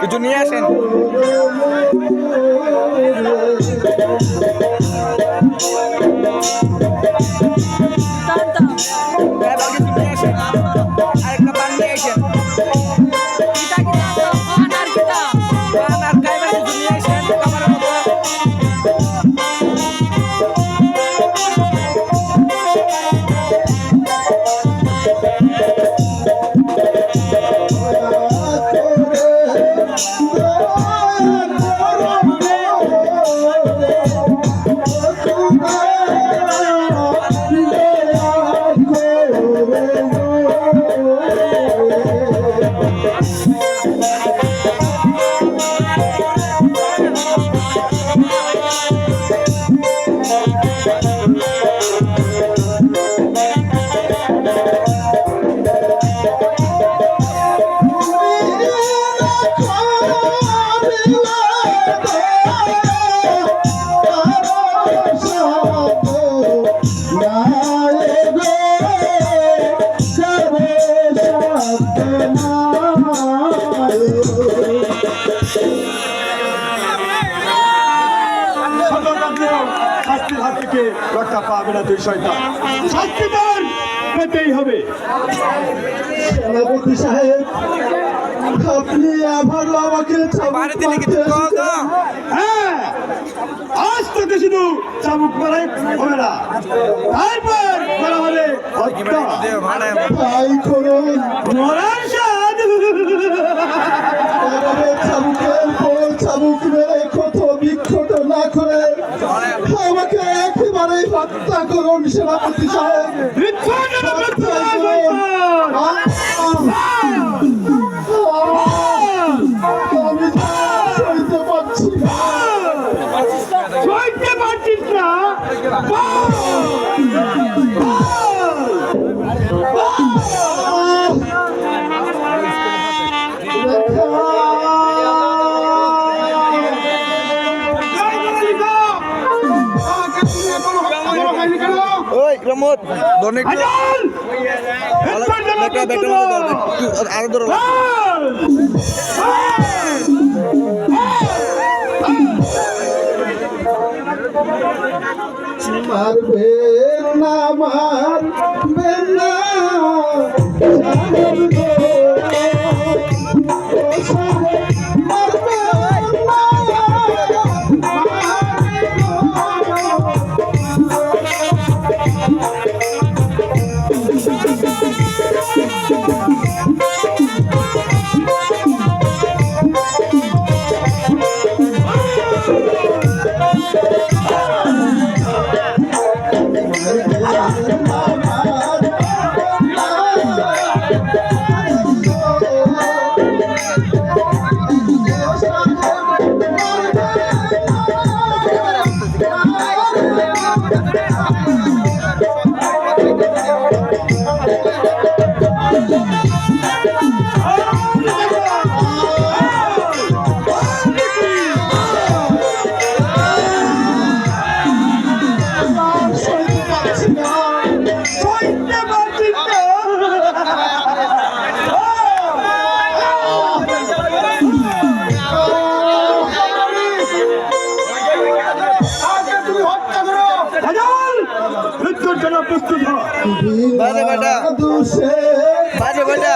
কিছু নিয়ে আসেন। এবার কিছু নিয়ে আসেন। আরেকটা পান নিয়ে আসেন। Yeah. থেকে রক্ষা পাবে না তুই শয়তান। শাস্তি তোর পেতেই হবে। সেনাপতি সাহেব আপনি আবারও আমাকে হ্যাঁ আজ তোকে শুধু চাবুক মারাই হবে না। তারপর করা হবে হত্যা। তাই করুন। হত্যা করুন সেনাপতি সাহেব বিচ্ছন্ন হত্যা ওই প্রমোদ ধরুন একটু হাজার ব্যাগটা ব্যাগটা মতো দাও একটু আরও ধরো। মারবেন না মারবেন জন্য প্রস্তুত বাজে বেটা। বাজে বেটা।